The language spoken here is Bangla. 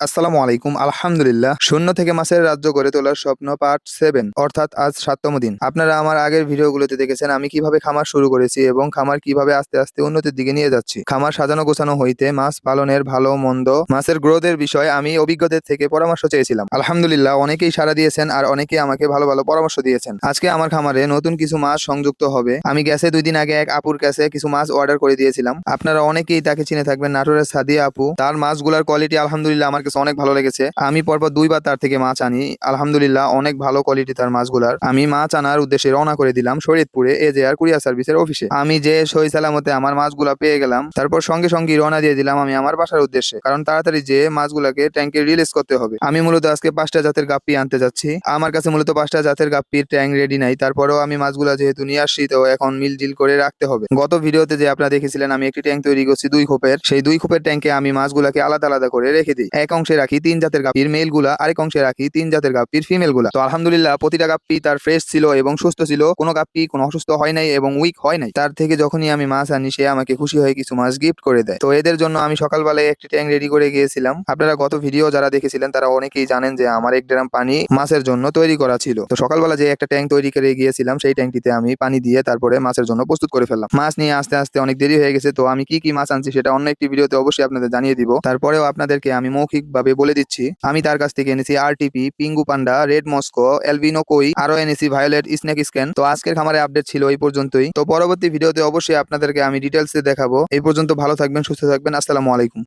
আসসালামু আলাইকুম, আলহামদুলিল্লাহ। শূন্য থেকে মাছের রাজ্য গড়ে তোলার স্বপ্ন পার্ট সেভেন, অর্থাৎ আজ সাততম দিন। আপনারা আমার আগের ভিডিওগুলোতে দেখেছেন আমি কীভাবে খামার শুরু করেছি এবং খামার কীভাবে আস্তে আস্তে উন্নতির দিকে নিয়ে যাচ্ছি। খামার সাজানো গোছানো হইতে মাছ পালনের ভালো, মন্দ, মাছের গ্রোথের বিষয়ে আমি অভিজ্ঞদের থেকে পরামর্শ চেয়েছিলাম। আলহামদুলিল্লাহ, অনেকেই সাড়া দিয়েছেন আর অনেকেই আমাকে ভালো ভালো পরামর্শ দিয়েছেন। আজকে আমার খামারে নতুন কিছু মাছ সংযুক্ত হবে। আমি গ্যাসে দুই দিন আগে এক আপুর কাছে কিছু মাছ অর্ডার করে দিয়েছিলাম। আপনারা অনেকেই তাকে চিনে থাকবেন, নাটোরের সাদিয়া আপু। তার মাছগুলার কোয়ালিটি আলহামদুলিল্লাহ আমার কাছে অনেক ভালো লেগেছে। আমি পরপর দুইবার তার থেকে মাছ আনি। আলহামদুলিল্লাহ, অনেক ভালো কোয়ালিটি তার মাছগুলার। আমি মাছ আনার উদ্দেশ্যে রওনা করে দিলাম শরীয়তপুরে এ জে আর কুরিয়ার সার্ভিসের অফিসে। আমি যে সই সালামতে আমার মাছগুলা পেয়ে গেলাম, তারপর সঙ্গে সঙ্গে রওনা দিয়ে দিলাম আমি আমার বাসার উদ্দেশ্যে। কারণ তাড়াতাড়ি যে মাছগুলাকে ট্যাঙ্কে রিলিজ করতে হবে। আমি মূলত আজকে পাঁচটা জাতের গাপ্পি আনতে যাচ্ছি। আমার কাছে মূলত পাঁচটা জাতের গাপ্পির ট্যাঙ্ক রেডি নাই। তারপরেও আমি মাছগুলা যেহেতু নিয়ে আসছি, তো এখন মিল জিল করে রাখতে হবে। গত ভিডিওতে যে আপনারা দেখেছিলেন, আমি একটি ট্যাঙ্ক তৈরি করছি দুই খোপের। সেই দুই খোপের ট্যাঙ্কে আমি মাছগুলাকে আলাদা আলাদা করে রেখে দিই। এক অংশে রাখি, তিন জাতের গাপ্পির মেলগুলা আরেক অংশে রাখি, তিন জাতের গাপ্পির ফিমেলগুলা তো আলহামদুলিল্লাহ, প্রতিটা গাপ্পি তার ফ্রেশ ছিল এবং সুস্থ ছিল। কোনো গাপ্পি কোনো অসুস্থ হয় নাই এবং উইক হয় নাই। তার থেকে যখনই আমি মাছ আনি, সে আমাকে খুশি হয়ে কিছু মাছ গিফট করে দেয়। তো এদের জন্য আমি সকালবেলায় একটি ট্যাঙ্ক রেডি করে গিয়েছিলাম। আপনারা গত ভিডিও যারা দেখেছিলেন, তারা অনেকেই জানেন যে আমার এক ড্রাম পানি মাছের জন্য তৈরি করা ছিল। তো সকালবেলা যে একটা ট্যাঙ্ক তৈরি করে গিয়েছিলাম, সেই ট্যাঙ্কটিতে আমি পানি দিয়ে তারপরে মাছের জন্য প্রস্তুত করে ফেললাম। মাছ নিয়ে আস্তে আস্তে অনেক দেরি হয়ে গেছে। তো আমি কি কি মাছ আনছি, সেটা অন্য একটি ভিডিওতে অবশ্যই আপনাদের জানিয়ে দিব। তারপরেও আপনাদেরকে আমি মৌখিকভাবে বলে দিচ্ছি। আমি তার কাছ থেকে এনেছি RTP pingu panda, red Moscow albino কই আরও এনেছি ভায়োলেট স্নেক স্ক্যান। তো আজকের খামারে আপডেট ছিল এই পর্যন্তই। তো পরবর্তী ভিডিওতে অবশ্যই আপনাদেরকে আমি ডিটেলসে দেখাবো। এই পর্যন্ত ভালো থাকবেন, সুস্থ থাকবেন। আসসালামু আলাইকুম।